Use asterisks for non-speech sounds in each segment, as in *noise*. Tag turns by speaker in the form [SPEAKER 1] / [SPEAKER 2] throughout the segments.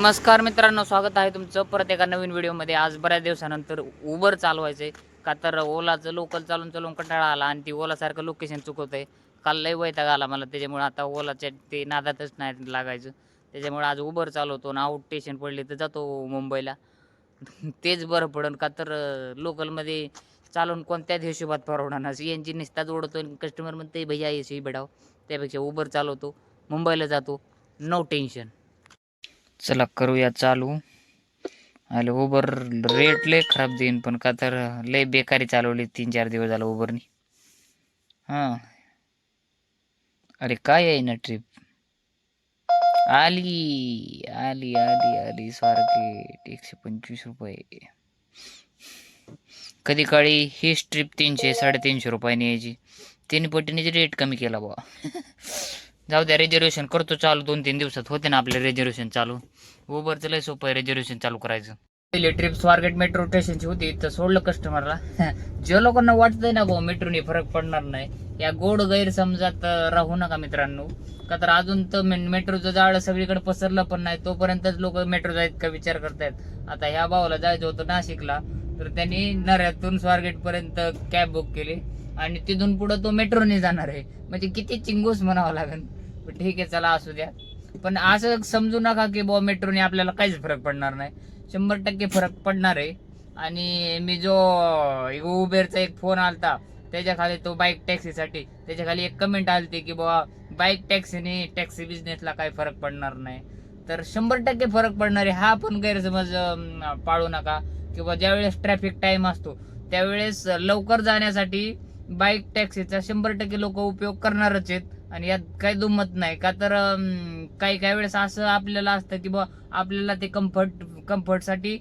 [SPEAKER 1] नमस्कार मित्रांनो स्वागत आहे तुमचं परत एका नवीन व्हिडिओमध्ये. आज बऱ्याच दिवसानंतर उबर चालवायचं आहे का तर ओलाचं लोकल चालून चालून कंटाळा आला आणि ती ओलासारखं लोकेशन चुकवतं आहे काल लय वैताग आला मला त्याच्यामुळे आता ओलाच्या ते नादातच नाही लागायचं. त्याच्यामुळे आज उबर चालवतो ना आउट स्टेशन पडले तर जातो मुंबईला. तेच बरं पडन. का तर लोकलमध्ये चालून कोणत्याच हिशोबात परवडणार नाही. सी एन जी निस्ताच ओढतो कस्टमर म्हणते भैया ए सी भेटाव त्यापेक्षा उबर चालवतो मुंबईला जातो. नो टेन्शन चला करूया चालू. आले उबर रेट लय खराब देईन पण का तर लय बेकारी चालवली तीन चार दिवस झालं उबरनी हां. अरे काय आहे ना ट्रिप आली आली आली आली स्वारगेट एकशे पंचवीस रुपये. कधी काळी ही ट्रिप तीनशे साडेतीनशे रुपयाने यायची. तीन पटीने रेट कमी केला बुवा. *laughs* जाऊ द्या रेजर्वेशन करतो चालू दोन तीन दिवसात होते ना आपले रेजर्वेशन चालू. उबरचं लय सोपं आहे रिझर्वेशन चालू करायचं. पहिली ट्रिप स्वारगेट मेट्रो स्टेशनची होती तर सोडलं कस्टमरला *laughs* ज्या लोकांना वाटतंय ना भाऊ मेट्रोने फरक पडणार नाही या गोड गैरसमजात राहू नका मित्रांनो. का तर अजून तर मेट्रोचं जाळं सगळीकडे पसरलं पण नाही तोपर्यंतच लोक मेट्रो जायत का विचार करतायत. आता ह्या भावाला जायचं होतं नाशिकला तर त्यांनी नऱ्यातून स्वारगेट पर्यंत कॅब बुक केली. आणि तिथून पुढे तो मेट्रोने जाणार आहे. म्हणजे किती चिंगूस म्हणावं लागेल. ठीक आहे चला असू द्या. पण असं समजू नका की बुवा मेट्रोने आपल्याला काहीच फरक पडणार नाही. शंभर टक्के फरक पडणार आहे. आणि मी जो उबेरचा एक फोन आलता त्याच्याखाली तो बाईक टॅक्सीसाठी त्याच्याखाली एक कमेंट आलती की बुवा बाईक टॅक्सीने टॅक्सी बिझनेसला काही फरक पडणार नाही. तर शंभर टक्के फरक पडणार आहे हा पण गैरसमज पाळू नका. किंवा ज्यावेळेस ट्रॅफिक टाईम असतो त्यावेळेस लवकर जाण्यासाठी बाईक टॅक्सीचा शंभर टक्के लोक उपयोग करणारच आहेत. आणि यात काही दुमत नाही. का तर काही काही वेळेस असं आपल्याला असतं की बा आपल्याला ते कम्फर्ट कम्फर्टसाठी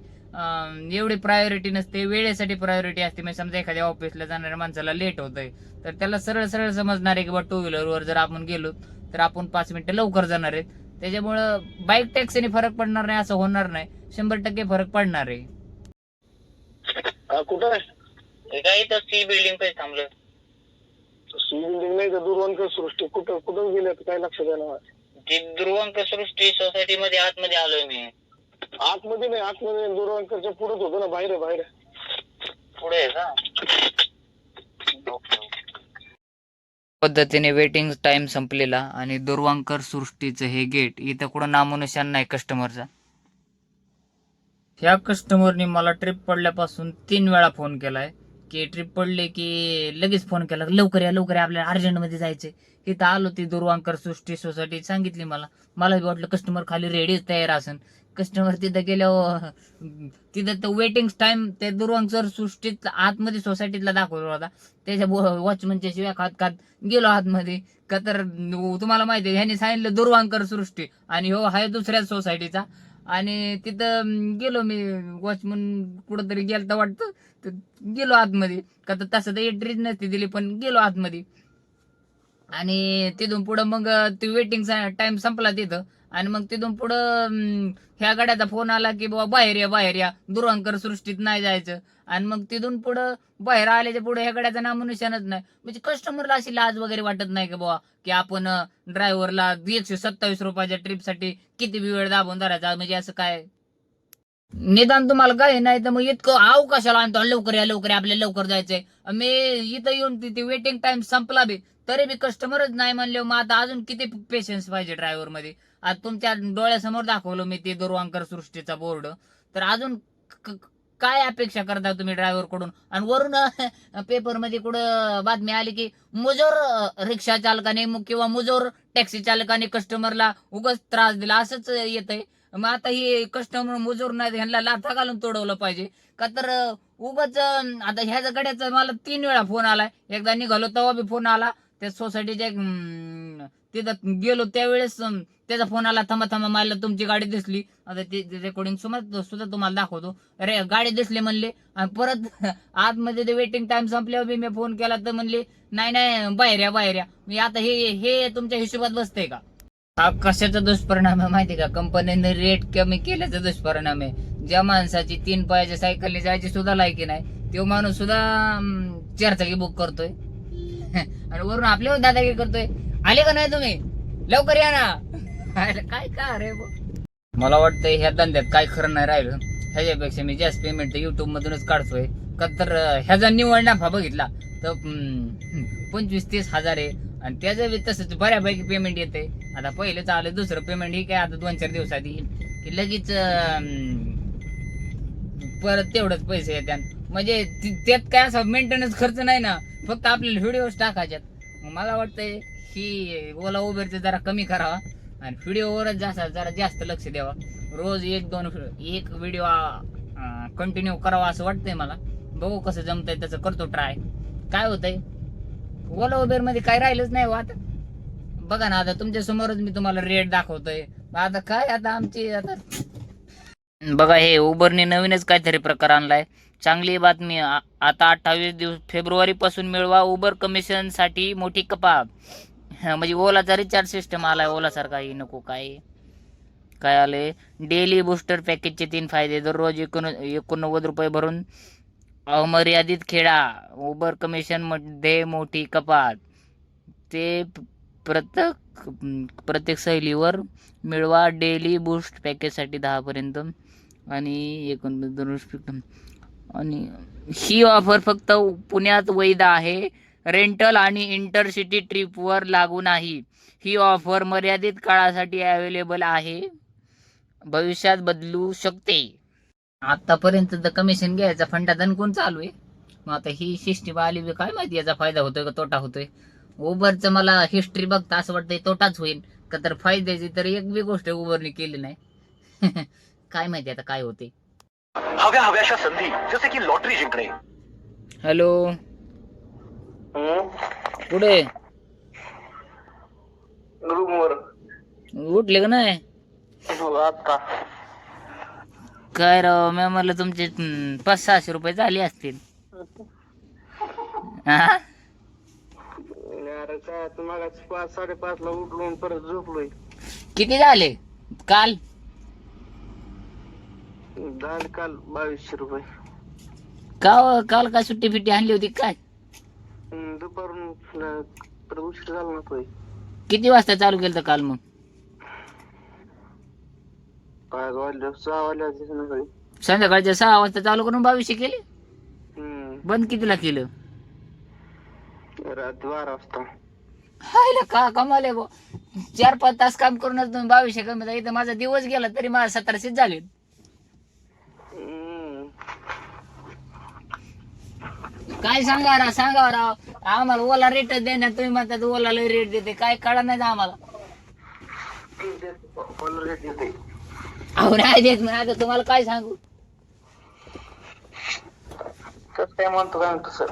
[SPEAKER 1] एवढी प्रायोरिटी नसते वेळेसाठी प्रायोरिटी असते. म्हणजे समजा एखाद्या ऑफिसला जाणाऱ्या माणसाला लेट होतंय तर त्याला सरळ सरळ समजणार आहे की बा टू व्हीलरवर जर आपण गेलो तर आपण पाच मिनिटं लवकर जाणार आहेत. त्याच्यामुळं बाईक टॅक्सीने फरक पडणार नाही असं होणार नाही. शंभर टक्के फरक पडणार आहे.
[SPEAKER 2] कुठं?
[SPEAKER 1] काय सी बिल्डिंग पैसे थांबलं
[SPEAKER 2] नाही का दुर्वांकर सृष्टी? कुठं कुठं गेले काय लक्षात येणार?
[SPEAKER 1] ती दुर्वांक सृष्टी सोसायटी मध्ये आतमध्ये आलोय मी.
[SPEAKER 2] आतमध्ये नाही आतमध्ये दुर्वांकरच्या पुढेच होतं ना बाहेर आहे, बाहेर आहे.
[SPEAKER 1] पुढे का? पद्धतीने वेटिंग टाइम संपलेला आणि दुर्वांकर सृष्टीचं हे गेट इथं कुठं नामोनिशान नाही कस्टमरचा ह्या कस्टमरने मला ट्रिप पडल्यापासून तीन वेळा फोन केलाय. की ट्रिप पडले की लगेच फोन केला लवकर या लवकर आपल्याला अर्जंटमध्ये जायचे तिथं आलो ती दुर्वांकर सृष्टी सोसायटी सांगितली मला. मलाही वाटलं कस्टमर खाली रेडीच तयार असन. कस्टमर तिथं गेल्यावर तिथं तर वेटिंग टाइम ते दुर्वांकर सृष्टीत आतमध्ये सोसायटीतला दाखवला होता. त्याच्या वॉचमनच्या शिवाय खात खात गेलो आतमध्ये. का तर तुम्हाला माहिती आहे ह्याने सांगितलं दुर्वांकर सृष्टी. आणि हो आहे दुसऱ्याच सोसायटीचा आणि तिथं गेलो मी वॉचमन कुठंतरी गेलं तर वाटतं तर गेलो आतमध्ये. का तर तसं तर एंट्रीच नसती दिली पण गेलो आतमध्ये. आणि तिथून पुढं मग ते वेटिंग टाइम संपला तिथं. आणि मग तिथून पुढं ह्या गाड्याचा फोन आला की बाबा बाहेर या बाहेर या. दुरांकर सृष्टीत नाही जायचं. आणि मग तिथून पुढं बाहेर आल्याच्या पुढे ह्या गाड्याचं नामोनिशानच नाही. म्हणजे कस्टमरला अशी लाज वगैरे वाटत नाही की बाबा की आपण ड्रायव्हरला एकशे सत्तावीस रुपयाच्या ट्रिपसाठी किती वेळ दाबून धरायचा? म्हणजे असं काय? निदान तुम्हाला काय नाही तर मग इतकं आव कशाला आणतो? लवकर या लवकर या आपल्याला लवकर जायचंय. मी इथं येऊन तिथे वेटिंग टाइम संपला बी. तरी बी कस्टमरच नाही म्हणले मग आता अजून किती पेशन्स पाहिजे ड्रायव्हरमध्ये? आज तुमच्या डोळ्यासमोर दाखवलं मी ते दुर्वांकर सृष्टीचा बोर्ड. तर अजून काय अपेक्षा करता तुम्ही ड्रायव्हरकडून? आणि वरून पेपरमध्ये कुठं बातमी आली की मुजोर रिक्षा चालकाने किंवा मुजोर टॅक्सी चालकाने कस्टमरला उगाच त्रास दिला असंच येतंय. मग आता ही कस्टमर मुजोर नाही ह्यांना लाथा घालून तोडवलं पाहिजे. का तर उगाच आता ह्याच गड्याचा मला तीन वेळा फोन आलाय. एकदा निघालो तेव्हा बी फोन आला. त्या सोसायटीच्या तिथं गेलो त्यावेळेस त्याचा फोन आला थांबा थांबा मला तुमची गाडी दिसली. आता ते रेकॉर्डिंग सुद्धा तुम्हाला दाखवतो. अरे गाडी दिसली म्हणले. आणि परत *laughs* आतमध्ये ते वेटिंग टाइम संपल्यावर मी फोन केला तर म्हणले नाही नाही बाहेर या बाहेर या. मी आता हे हे तुमच्या हिशोबात बसते का? हा कशाचा दुष्परिणाम आहे माहिती का? कंपनीने रेट कमी केल्याचा दुष्परिणाम आहे. ज्या माणसाची तीन पायाच्या सायकलने जायची सुद्धा लायकी नाही तो माणूस सुद्धा चारचाकी बुक करतोय. *laughs* आणि वरून आपल्यावर दादागिरी करतोय. आले का नाही तुम्ही? लवकर या ना. अरे काय का अरे बुवा? मला वाटतं ह्या धंद्यात काय खरं नाही राहिलं. ह्याच्यापेक्षा मी जास्त पेमेंट युट्यूब मधूनच काढतोय. का तर अं, ह्याचा निवड नफा बघितला तर हम्म, पंचवीस तीस हजार आहे. आणि त्याचं बी तसंच बऱ्यापैकी पेमेंट येते आता पहिलेच आलं दुसरं पेमेंट ही काय आता दोन चार दिवसात येईल. की लगेच अं, परत तेवढंच पैसे येतात म्हणजे ति- त्यात काय असं मेंटेनन्स खर्च नाही ना. फक्त आपल्याला व्हिडिओ टाकायच्यात. मग मला वाटतंय ही ओला उबेरचं जरा कमी करावा आणि व्हिडिओवरच जास्त जरा जास्त लक्ष द्यावा. रोज एक दोन एक व्हिडिओ कंटिन्यू करावा असं वाटतंय मला. बघू कसं जमतंय त्याचं करतो ट्राय काय होतंय? ओला उबेरमध्ये काय राहिलंच नाही हो आता. बघा ना आता तुमच्या समोरच मी तुम्हाला रेट दाखवतोय. आता काय आता आमची आता? बघा हे उबरने नवीनच काहीतरी प्रकार आणलाय. चांगली बातमी आता अठ्ठावीस दिवस फेब्रुवारी पासून मिळवा उबर कमिशनसाठी मोठी कपात. म्हणजे ओलाचा रिचार्ज सिस्टम आलाय ओला ही नको काय? काय आले डेली बूस्टर पॅकेजचे तीन फायदे दररोज एकोण एकोणनव्वद रुपये भरून अमर्यादित खेळा उबर कमिशनमध्ये मोठी कपात. ते प्रत्येक प्रत्येक सहलीवर मिळवा डेली बूस्ट पॅकेजसाठी दहापर्यंत आणि एकोणपन्नास दररोज आणि ही ऑफर फक्त पुण्यात वैध आहे. रेंटल आणि इंटरसिटी ट्रिपवर लागू नाही. ही ऑफर मर्यादित काळासाठी अवेलेबल आहे. भविष्यात बदलू शकते. आतापर्यंत तर कमिशन घ्यायचा फंडादन कोण चालू आहे. मग आता ही सिस्टीम आली बी काय माहिती याचा फायदा होतोय का तोटा होतोय? उबरचं मला हिस्ट्री बघता असं वाटतंय तोटाच होईल. का तर फायद्याची तर एक बी गोष्ट उबरने केली नाही. *laughs* काय माहिती आता काय होते
[SPEAKER 3] हव्या हव्याशा संधी जसे की लॉटरी जिंकणे.
[SPEAKER 1] हॅलो कुठे?
[SPEAKER 2] रूमवर.
[SPEAKER 1] उठले का नाही?
[SPEAKER 2] आता
[SPEAKER 1] काय राव मी म्हणलं तुमचे हम्म, पाच सहाशे रुपये झाले असतील. हा?
[SPEAKER 2] अरे काय तू पाच साडेपाच ला उठलो परत झोपलोय.
[SPEAKER 1] किती झाले? काल?
[SPEAKER 2] झाले काल बावीसशे रुपये.
[SPEAKER 1] का काल काय सुट्टी फिट्टी आणली होती काय
[SPEAKER 2] हम्म, दुपारून अं, परत उशीर झाला ना
[SPEAKER 1] किती वाजता चालू केलं काल मग?
[SPEAKER 2] पाच सहा संध्याकाळी
[SPEAKER 1] संध्याकाळच्या सहा वाजता चालू करून बावीसशे केले?
[SPEAKER 2] हम्म.
[SPEAKER 1] बंद कितीला केलं?
[SPEAKER 2] रात्री बारा वाजता.
[SPEAKER 1] हायला का कमाले चार पाच तास काम करूनच तुम्ही बावीसशे कमी इथं माझा दिवस गेला तरी माझा सतराशेच झाले. काय सांगा राव सांगा राव. आम्हाला ओला रेट देण्यात तुम्ही म्हणतात ओला लय रेट देते. काय कळा नाही आम्हाला.
[SPEAKER 2] कॉलर
[SPEAKER 1] अहो नाही देत मी आता तुम्हाला काय सांगू?
[SPEAKER 2] कसं काय म्हणतो काय म्हणतो सर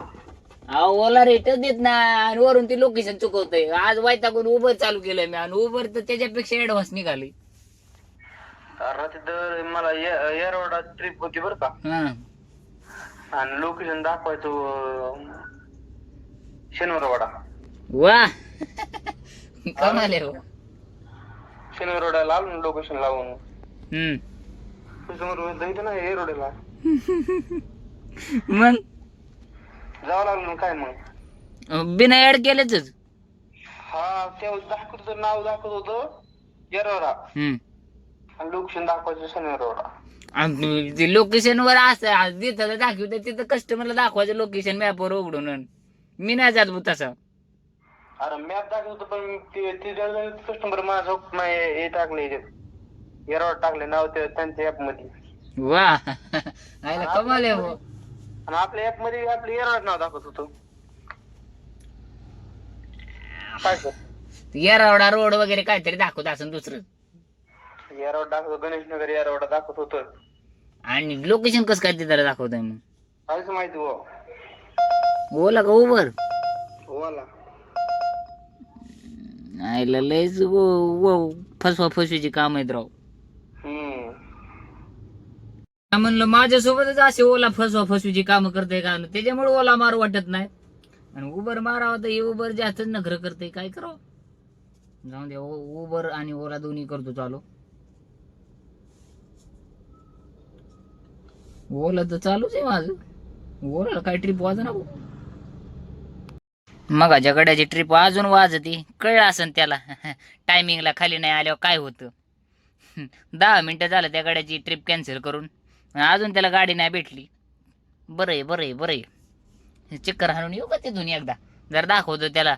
[SPEAKER 1] अहो ओला रेटच देत ना आणि वरून ती लोकेशन चुकवतंय. आज वायताकडून उबर चालू केलंय मी. आणि उबर तर त्याच्यापेक्षा ऍडव्हान्स निघाली.
[SPEAKER 2] रात्री तर मला एअरवाडा ट्रिप होती बरं का.
[SPEAKER 1] हा.
[SPEAKER 2] आणि लोकेशन दाखवायचो शनिवारवाडा.
[SPEAKER 1] वा. *laughs* कमाल हो.
[SPEAKER 2] शनिवारवाड्याला आलो लोकेशन लावून.
[SPEAKER 1] हम्म.
[SPEAKER 2] समोर जायचं ना एअरवाड्याला *laughs*
[SPEAKER 1] मग?
[SPEAKER 2] जावं लागलं ना काय मग?
[SPEAKER 1] बिना ऍड केलंच
[SPEAKER 2] हा तेव्हा दाखवत होतं नाव दाखवत होतं
[SPEAKER 1] हम्म.
[SPEAKER 2] आणि लोकेशन दाखवायचं शनिवारवाडा.
[SPEAKER 1] आणि ते लोकेशन वर असं तिथं दाखवते तिथं कस्टमरला दाखवायचं लोकेशन मॅपवर उघडून मी नाही जात भाऊ तसा.
[SPEAKER 2] अरे मॅप दाखवत पण ते ते कस्टमर माझं हे टाकले एअरवाड टाकले नाव ते त्यांच्या ऍपमध्ये
[SPEAKER 1] वा. आयला कमाल आहे भाऊ
[SPEAKER 2] आणि आपल्या ऍपमध्ये आपलं एअरवाड नाव दाखवत होतं. काय
[SPEAKER 1] रोड वगैरे काहीतरी दाखवत असं दुसरं.
[SPEAKER 2] दाखवत गणेश नगर दाखवत होतं.
[SPEAKER 1] आणि लोकेशन कसं काय तिथं दाखवतंय मग?
[SPEAKER 2] काहीच माहिती हो.
[SPEAKER 1] ओला का उबर? आयला लयच वो- वो- फसवा फसवीची काम आहेत राव.
[SPEAKER 2] हम्म.
[SPEAKER 1] काय म्हणलं माझ्यासोबतच असे ओला फसवा फसवीची कामं करते का? त्याच्यामुळे ओला मारू वाटत नाही. आणि उबर मारावं तर हे उबर जास्त नखरं करते काय करावं? जाऊन दे उबर आणि ओला दोन्ही करतो चालू. ओला तर चालूच आहे माझं. ओला काय ट्रिप वाज ना मग गड्याची ट्रिप अजून वाजती. कळलं असन त्याला. *laughs* टायमिंगला खाली नाही आल्यावर काय होतं? *laughs* दहा मिनटं झालं त्या गाड्याची ट्रिप कॅन्सल करून. अजून त्याला गाडी नाही भेटली. बरं आहे बरं आहे बरं आहे चक्कर हाणून येऊ का तिथून एकदा? जर दाखवतो त्याला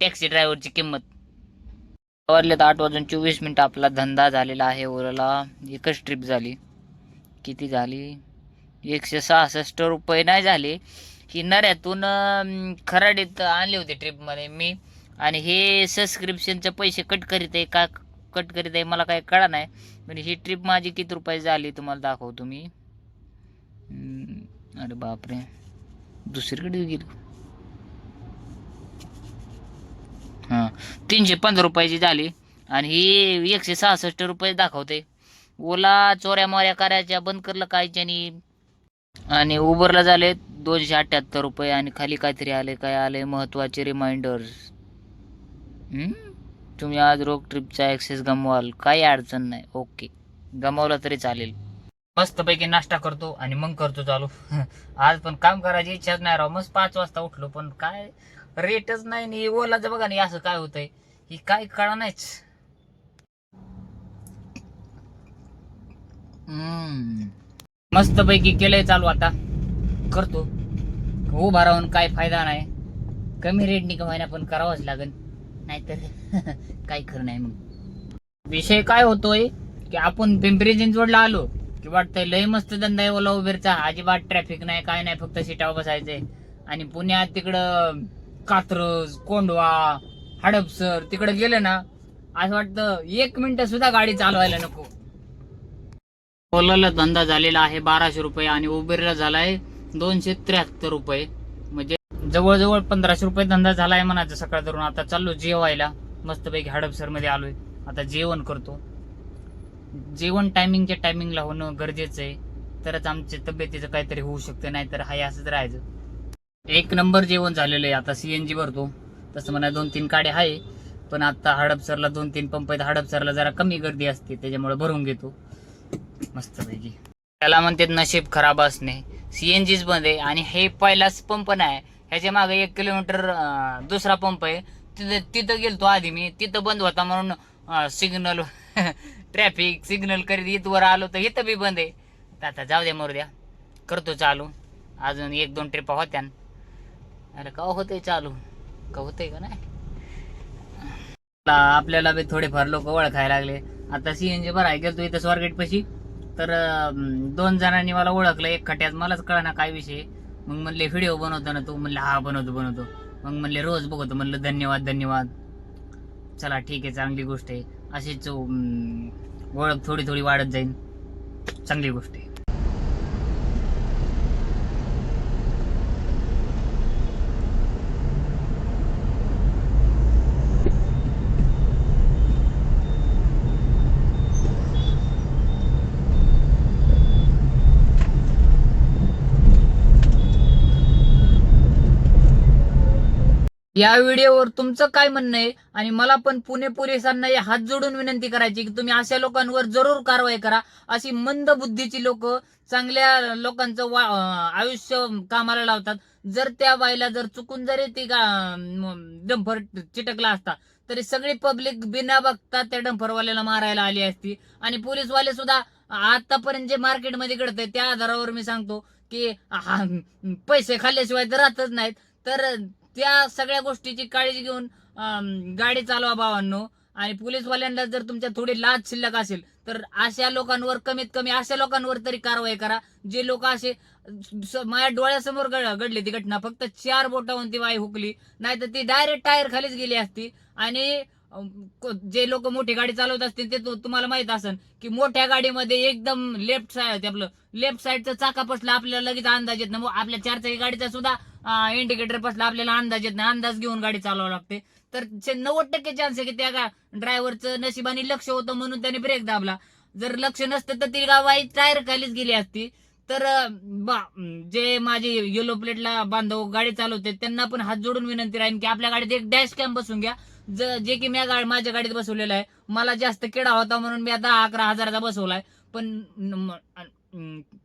[SPEAKER 1] टॅक्सी ड्रायव्हरची किंमत. वाजलेत आठ वाजून चोवीस मिनटं आपला धंदा झालेला आहे ओरला. एकच ट्रिप झाली. किती झाली? एकशे सहासष्ट रुपये नाही झाले. ही नऱ्यातून खराडीत आणले होते ट्रिपमध्ये मी. आणि हे सबस्क्रिप्शनचे पैसे कट करीत आहे का कट करीत आहे मला काही कळा नाही. पण ही ट्रिप माझी किती रुपये झाली तुम्हाला दाखवतो मी. अरे बापरे. दुसरीकडे गेलो. हां तीनशे पंधरा रुपयाची झाली. आणि ही एकशे सहासष्ट रुपये दाखवते. ओला चोऱ्या मोऱ्या करायच्या बंद करलं कायच्यानी आणि उबरला झाले दोनशे अठ्ठ्याहत्तर रुपये आणि खाली काहीतरी आले काय आले महत्त्वाचे रिमाइंडर्स तुम्ही आज रोग ट्रिपचा ॲक्सेस गमवाल काही अडचण नाही. ओके गमावला तरी चालेल. मस्तपैकी नाश्ता करतो आणि मग करतो चालू. *laughs* आज पण काम करायची इच्छाच नाही राव. मस्त पाच वाजता उठलो पण काय रेटच नाही आणि ओलाचं बघा नाही असं काय होतंय. ही काय कळा नाहीच. हम्म. मस्तपैकी केलंय चालू आता. करतो. उभा राहून काय फायदा नाही. कमी रेटनी कमायना पण करावंच लागेल नाहीतर *laughs* काय खरं नाही मग. विषय काय होतोय की आपण पिंपरी चिंचवडला आलो की वाटतंय लय मस्त धंदा आहे ओला उबेरचा. अजिबात ट्रॅफिक नाही काय नाही फक्त सीटावर बसायचंय. आणि पुण्यात तिकडं कात्रज कोंडवा हडपसर तिकडे गेलं ना असं वाटतं एक मिनिट सुद्धा गाडी चालवायला नको. ओलाला धंदा झालेला आहे बाराशे रुपये आणि उबेरला झालाय दोनशे त्र्याहत्तर रुपये. म्हणजे जवळजवळ पंधराशे रुपये धंदा झालाय म्हणायचं सकाळ धरून. आता चाललो जेवायला. मस्तपैकी हडपसरमध्ये आलोय. आता जेवण करतो. जेवण टायमिंगच्या टायमिंगला होणं गरजेचं आहे. तरच आमच्या तब्येतीचं काहीतरी होऊ शकतं नाहीतर हाय असंच राहायचं. एक नंबर जेवण झालेलं आहे. आता सी एन जी भरतो. तसं म्हणा दोन तीन गाड्या आहे पण आता हडपसरला दोन तीन पंप आहेत. हडपसरला जरा कमी गर्दी असते. त्याच्यामुळे भरून घेतो. मस्तपैकी. त्याला म्हणतात नशीब खराब असणे. सीएनजीच बंद आहे आणि हे पहिलाच पंप नाही ह्याच्या मागे एक किलोमीटर दुसरा पंप आहे. तिथं तिथं गेलतो आधी मी. तिथं बंद होता म्हणून सिग्नल ट्रॅफिक सिग्नल करीत इथवर आलो तर इथं बी बंद आहे. तर आता जाऊ द्या मरू द्या. करतो चालू. अजून एक दोन ट्रिपा होत्या अरे का होतंय चालू? का होतंय का नाही? आपल्याला बी थोडेफार लोक ओळखायला लागले. आता सीएनजी भराय गेलतो इथं स्वारगेट पशी तर दोन जणांनी मला ओळखलं एक खट्यात. मलाच कळना काय विषय मग म्हणले व्हिडिओ बनवतो ना तू. म्हणलं हा बनवतो बनवतो. मग म्हणले रोज बघतो. म्हणलं धन्यवाद धन्यवाद. चला ठीक आहे चांगली गोष्ट आहे. अशीच ओळख थोडी थोडी वाढत जाईल चांगली गोष्ट आहे. या व्हिडिओवर तुमचं काय म्हणणं आहे? आणि मला पण पुणे पोलिसांना हे हात जोडून विनंती करायची की तुम्ही अशा लोकांवर जरूर कारवाई करा. अशी मंद बुद्धीची लोक चांगल्या लोकांचं वा- आयुष्य कामाला लावतात. जर त्या बाईला जर चुकून जरी ती डंफर चिटकला असता तरी सगळी पब्लिक बिना बघता त्या डंफरवाल्याला मारायला आली असती. आणि पोलीसवाले सुद्धा आतापर्यंत जे मार्केटमध्ये घडतंय त्या आधारावर मी सांगतो की पैसे खाल्ल्याशिवाय तर राहतच नाहीत. तर त्या सगळ्या गोष्टीची काळजी घेऊन गाडी चालवा भावांनो. आणि पोलीसवाल्यांना जर तुमच्या थोडी लाज शिल्लक असेल तर अशा लोकांवर कमीत कमी अशा लोकांवर तरी कारवाई करा. जे लोक असे माझ्या डोळ्यासमोर घडली ती घटना. फक्त चार बोटावरून ती बाई हुकली. नाही तर ती डायरेक्ट टायर खालीच गेली असती. आणि जे लोक मोठी गाडी चालवत असतील ते तुम्हाला माहीत असेल की मोठ्या गाडीमध्ये एकदम लेफ्ट साईड आपलं लेफ्ट साईडचं चाका पसलं आपल्याला लगेच अंदाज येत नाही. आपल्या चारचाकी गाडीचा सुद्धा इंडिकेटर पसला आपल्याला अंदाज येत नाही. अंदाज घेऊन गाडी चालवावं लागते. तर नव्वद टक्के चान्स आहे की त्या ड्रायव्हरचं नशिबाने लक्ष होतं म्हणून त्याने ब्रेक दाबला. जर लक्ष नसतं तर ती गावाई टायर खालीच गेली असती. तर बा जे माझे येलो प्लेटला बांधव गाडी चालवते त्यांना पण हात जोडून विनंती राहील की आपल्या गाडीत एक डॅश कॅम्प बसून घ्या. ज- जे की मी गाडी माझ्या गाडीत बसवलेलं आहे. मला जास्त किडा होता म्हणून मी दहा अकरा हजाराचा बसवलाय. पण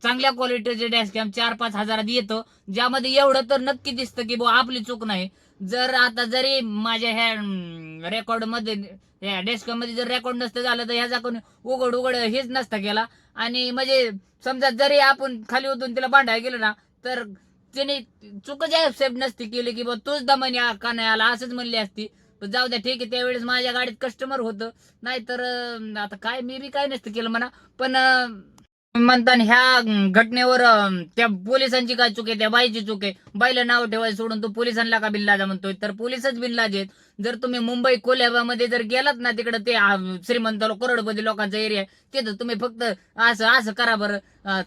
[SPEAKER 1] चांगल्या क्वालिटीचे डॅश कॅम चार पाच हजारात येतं. ज्यामध्ये एवढं तर नक्की दिसतं की बुवा आपली चूक नाही. जर आता जरी माझ्या ह्या रेकॉर्डमध्ये ह्या डेस्कॉममध्ये जर रेकॉर्ड नसतं झालं तर ह्याचा कोणी उघड उघड हेच नसता केला. आणि म्हणजे समजा जरी आपण खाली उतरून तिला भांडायला गेलो ना तर तिने चुकच ऍक्सेप्ट नसती केली की बा तूच दमन का नाही आला असंच म्हणली असती. पण जाऊ द्या ठीक आहे त्यावेळेस माझ्या गाडीत कस्टमर होतं. नाहीतर आता काय मी बी काय नसतं केलं म्हणा. पण म्हणताना ह्या घटनेवर त्या पोलिसांची काय चूक आहे त्या बाईची चूक आहे. बाईला नाव ठेवायचं सोडून तो पोलिसांना का बिनलाजा म्हणतोय? तर पोलिसच बिनलाज आहेत. जर तुम्ही मुंबई कोल्हाबामध्ये जर गेलात ना तिकडे ते श्रीमंत करोडपती लोकांचा एरिया आहे. तिथं तुम्ही फक्त असं असं करा बरं.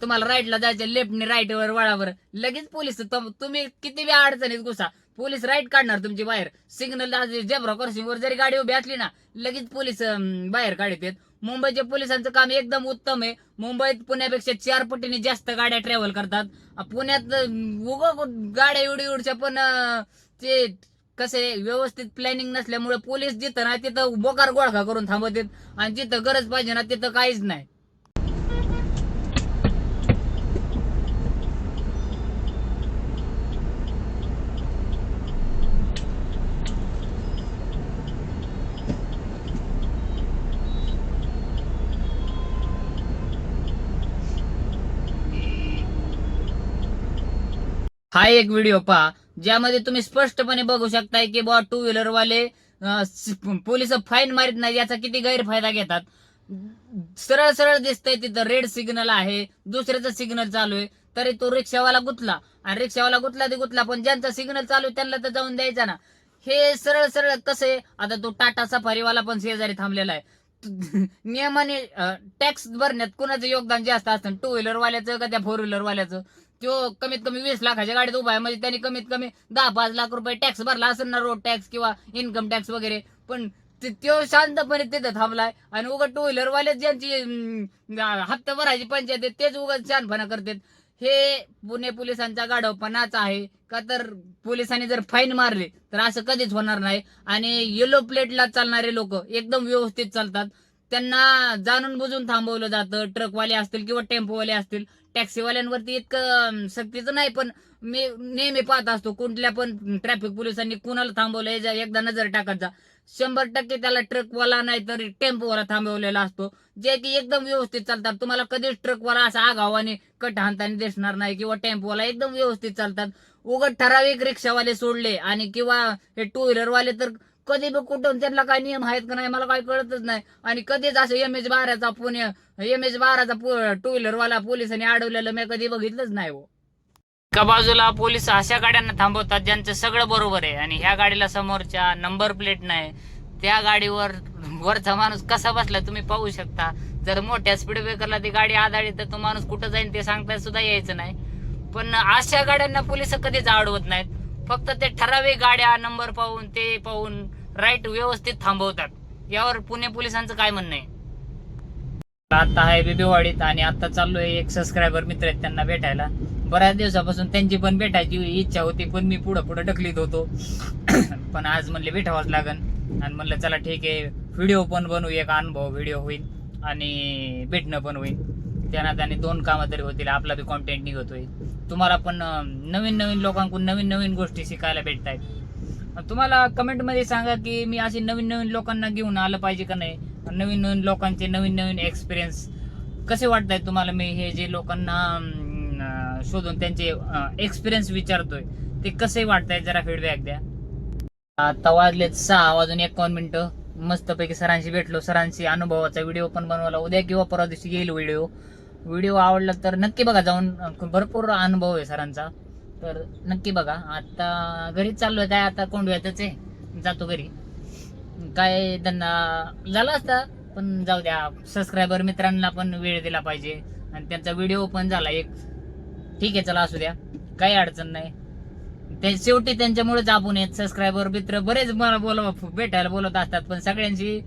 [SPEAKER 1] तुम्हाला राईटला जायचं लेफ्टने राईटवर वळावर लगेच पोलीस तुम्ही किती बी अडचणीत घुसा. पोलीस राईट काढणार तुमची बाहेर. सिग्नल जेब्रा क्रॉसिंग वर जरी गाडी उभी असली ना लगेच पोलीस बाहेर बाहेर काढतात मुंबईच्या पोलिसांचं काम एकदम उत्तम आहे. मुंबईत पुण्यापेक्षा चार पटीने जास्त गाड्या ट्रॅव्हल करतात. पुण्यात उग गाड्या एवढी एवढच्या पण ते कसे व्यवस्थित प्लॅनिंग नसल्यामुळे पोलीस जिथं ना तिथं बोकार गोळखा करून थांबवतात. आणि जिथं गरज पाहिजे ना तिथं काहीच नाही. हा एक व्हिडिओ पहा ज्यामध्ये तुम्ही स्पष्टपणे बघू शकताय की बुवा टू व्हीलर वाले पोलीस फाईन मारित नाही याचा किती गैरफायदा घेतात. सरळ सरळ दिसतंय तिथं रेड सिग्नल आहे दुसऱ्याचा सिग्नल चालू आहे तरी तो रिक्षावाला गुतला. आणि रिक्षावाला गुतला ते गुतला पण ज्यांचा सिग्नल चालू आहे त्यांना तर जाऊन द्यायचा ना. हे सरळ सरळ कसं आता तो टाटा सफारीवाला पण शेजारी थांबलेला आहे. *laughs* नियमाने टॅक्स भरण्यात कुणाचं योगदान जास्त असतं? टू व्हीलर वाल्याचं का त्या फोर व्हीलर वाल्याचं? तो कमीत कमी वीस लाखाच्या गाडीत उभा आहे. म्हणजे त्यांनी कमीत कमी दहा पाच लाख रुपये टॅक्स भरला असेल ना रोड टॅक्स किंवा इन्कम टॅक्स वगैरे. पण त्यो शांतपणे तिथं थांबलाय आणि उगा टू व्हीलर वाले ज्यांची हप्ता भरायची पंचायत आहे तेच उघड छानपणा करतात. हे पुणे पोलिसांचा गाढवपणाच आहे का तर पोलिसांनी जर फाईन मारले तर असं कधीच होणार नाही. आणि येलो प्लेटला चालणारे लोक एकदम व्यवस्थित चालतात. त्यांना जाणून बुजून थांबवलं जातं. ट्रकवाले असतील किंवा टेम्पोवाले असतील टॅक्सीवाल्यांवरती इतकं सक्तीचं नाही पण मी नेहमी पाहत असतो कुठल्या पण ट्रॅफिक पोलिसांनी कुणाला थांबवलं जा एकदा नजर टाकत जा. शंभर टक्के त्याला ट्रकवाला नाही तर टेम्पोवाला थांबवलेला असतो. जे की एकदम व्यवस्थित चालतात. तुम्हाला कधीच ट्रकवाला असा आगावाने कट हाणताना दिसणार नाही किंवा टेम्पोवाला एकदम व्यवस्थित चालतात. उघड ठराविक रिक्षावाले सोडले आणि किंवा हे टू व्हीलर वाले तर कधी बी कुठून त्यांना काय नियम आहेत का नाही मला काही कळतच नाही. आणि कधीच असं एम एच बाराचा पुणे एम एच बाराचा टू व्हीलर वाला पोलिसांनी अडवलेलं मी कधी बघितलंच नाही हो. एका बाजूला पोलीस अशा गाड्यांना थांबवतात ज्यांचं सगळं बरोबर आहे आणि ह्या गाडीला समोरच्या नंबर प्लेट नाही. त्या गाडीवर वरचा माणूस कसा बसला तुम्ही पाहू शकता. जर मोठ्या स्पीड ब्रेकरला ती गाडी आधारित तर तो माणूस कुठं जाईल ते सांगता सुद्धा यायचं नाही. पण अशा गाड्यांना पोलीस कधीच अडवत नाहीत. फक्त ते ठराविक गाड्या नंबर पाहून ते पाहून राईट व्यवस्थित थांबवतात. यावर पुणे पोलिसांचं काय म्हणणं आहे? आता आहे बेबीवाडीत आणि आता चाललोय एक सबस्क्रायबर मित्र आहेत त्यांना भेटायला. बऱ्याच दिवसापासून त्यांची पण भेटायची इच्छा होती पण मी पुढं पुढं ढकलीत होतो. *coughs* पण आज म्हणले भेटावंच लागन. आणि म्हणलं चला ठीक आहे व्हिडिओ पण बनवू एक अनुभव व्हिडिओ होईल आणि भेटणं पण होईल. त्यांना त्याने दोन कामं तरी होतील आपला बी कॉन्टेंट निघतोय. तुम्हाला पण नवीन नवीन लोकांकडून नवीन नवीन गोष्टी शिकायला भेटतायत. तुम्हाला कमेंटमध्ये सांगा की मी असे नवीन नवीन लोकांना घेऊन आलं पाहिजे का नाही? नवीन नवीन लोकांचे नवीन नवीन एक्सपिरियन्स कसे वाटत आहेत तुम्हाला मी हे जे लोकांना शोधून त्यांचे एक्सपिरियन्स विचारतोय ते कसे वाटत आहेत जरा फीडबॅक द्या. आता वाजलेत सहा वाजून एकावन्न मिनिटं. मस्तपैकी सरांशी भेटलो. सरांशी अनुभवाचा व्हिडिओ पण बनवला. उद्या किंवा परवा दिवशी येईल व्हिडिओ व्हिडिओ आवडला तर नक्की बघा जाऊन. भरपूर अनुभव आहे सरांचा. तर नक्की बघा. आता घरीच चाललोय. काय आता कोंडव्यातच आहे. जातो घरी. काय त्यांना झाला असता पण जाऊ द्या. सबस्क्रायबर मित्रांना पण वेळ दिला पाहिजे. आणि त्यांचा व्हिडिओ पण झाला एक. ठीक आहे चला असू द्या. काही अडचण नाही. ते शेवटी त्यांच्यामुळेच आपण येत सबस्क्रायबर मित्र बरेच मला बोलव भेटायला बोलत असतात. पण सगळ्यांशी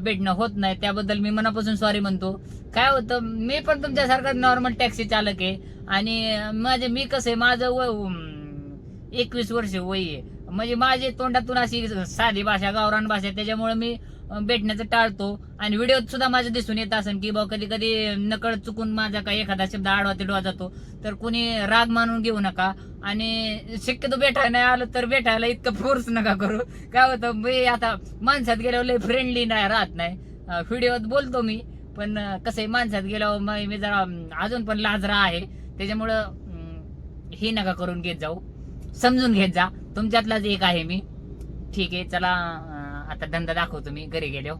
[SPEAKER 1] भेटणं होत नाही. त्याबद्दल मी मनापासून सॉरी म्हणतो. काय होतं मी पण तुमच्यासारखा नॉर्मल टॅक्सी चालक आहे. आणि माझे मी कसं आहे माझं वय एकवीस वर्ष वय आहे. म्हणजे माझे तोंडातून अशी साधी भाषा गावरान भाषा आहे, त्याच्यामुळे मी भेटण्याचं टाळतो. आणि व्हिडिओत सुद्धा माझं दिसून येत असेल की बा कधी कधी नकळ चुकून माझा काही एखादा शब्द आडवा तिडवा जातो. तर कुणी राग मानून घेऊ नका. आणि शक्यतो भेटायला नाही आलं तर भेटायला इतकं फोर्स नका करू. काय होतं मी आता माणसात गेल्यावर लय फ्रेंडली नाही राहत नाही. व्हिडिओत बोलतो मी पण कसं आहे माणसात गेल्यावर मग मी जरा अजून पण लाजरा आहे. त्याच्यामुळं हे नका करून घेत जाऊ. समजून घेत जा. तुमच्यातलाच एक आहे मी. ठीक आहे चला आता धंदा दाखवतो मी. घरी गेलो.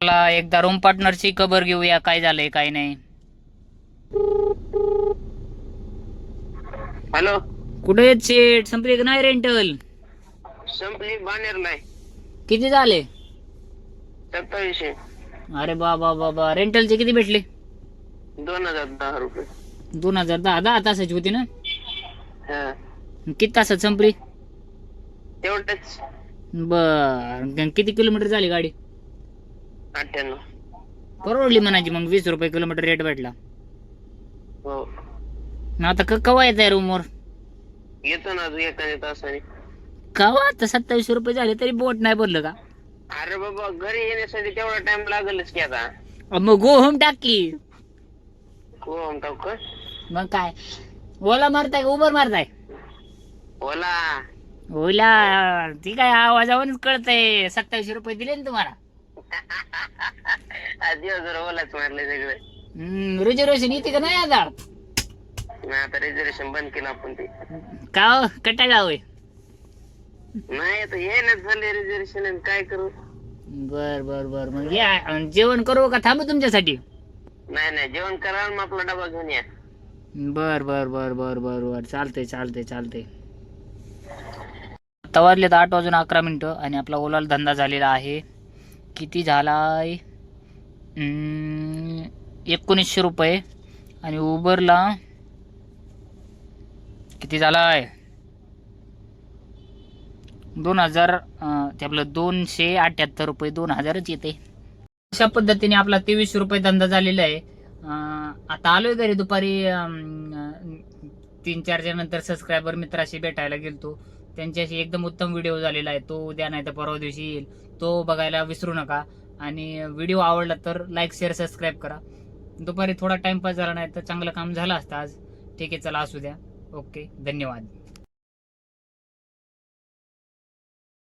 [SPEAKER 1] मला एकदा रूम पार्टनरची खबर घेऊया. काय झालंय काय नाही.
[SPEAKER 2] हॅलो.
[SPEAKER 1] कुठे आहेत शेट संपली का नाही रेंटल
[SPEAKER 2] संपली बानेरला
[SPEAKER 1] किती झाले?
[SPEAKER 2] सत्तावीसशे.
[SPEAKER 1] अरे बाबा बाबा. रेंटलचे किती भेटले?
[SPEAKER 2] दोन हजार दहा रुपये.
[SPEAKER 1] दोन हजार दहा. दहा तासाची होती ना?
[SPEAKER 2] हा.
[SPEAKER 1] किती तासात संपली?
[SPEAKER 2] तेवढंच
[SPEAKER 1] बर. किती किलोमीटर झाली गाडी?
[SPEAKER 2] अठ्ठ्याण्णव.
[SPEAKER 1] परवडली म्हणायची मग वीस रुपये किलोमीटर रेट भेटला.
[SPEAKER 2] हो.
[SPEAKER 1] मग आता क- कवा येत आहे रूमवर
[SPEAKER 2] येतो ना अजून एखाद्या तासाने.
[SPEAKER 1] कवा? आता सत्तावीस रुपये झाले तरी बोट नाही बोललं का?
[SPEAKER 2] अरे बाबा घरी येण्यासाठी तेवढा टाइम लागेलच की आता.
[SPEAKER 1] अ, मग गो होम टाकी
[SPEAKER 2] हो आमचा का?
[SPEAKER 1] मग काय? ओला मारताय का? उबर मारताय?
[SPEAKER 2] ओला.
[SPEAKER 1] ओला ती काय आवाजावरूनच कळतंय. सत्तावीस रुपये दिले ना तुम्हाला. *laughs*
[SPEAKER 2] दिवसभर ओलाच मारले सगळं.
[SPEAKER 1] रिझर्वेशन येते का नाही आता
[SPEAKER 2] आता रिझर्वेशन बंद केलं आपण ते.
[SPEAKER 1] का हो? कटाळा होय
[SPEAKER 2] नाही आता येणच झाले रिझर्वेशन काय करू?
[SPEAKER 1] बर बर बर. मग या अन जेवण करू का थांबू तुमच्यासाठी?
[SPEAKER 2] नाही नाही जेवण करा आणि मग आपला डबा घेऊन या.
[SPEAKER 1] बर बर बर बर बर बर. चालतंय चालतंय चालतंय. आता वाजलेत आठ वाजून अकरा मिनटं आणि आपला ओलाला धंदा झालेला आहे. किती झालाय? आहे एकोणीसशे रुपये. आणि उबरला किती झालाय? दोन हजार ते आपलं दोनशे अठ्याहत्तर रुपये दोन हजारच येते. अशा पद्धतीने आपला तेवीसशे रुपये धंदा झालेला आहे. आता आलोय घरी दुपारी तीन चारच्या नंतर सबस्क्रायबर मित्राशी भेटायला गेलतो. त्यांच्याशी एकदम उत्तम व्हिडिओ झालेला आहे. तो उद्या नाही तर परवा दिवशी येईल. तो बघायला विसरू नका. आणि व्हिडिओ आवडला तर लाईक शेअर सबस्क्राईब करा. दुपारी थोडा टाइमपास झाला नाही तर चांगलं काम झालं असतं आज. ठीक आहे चला असू द्या. ओके धन्यवाद.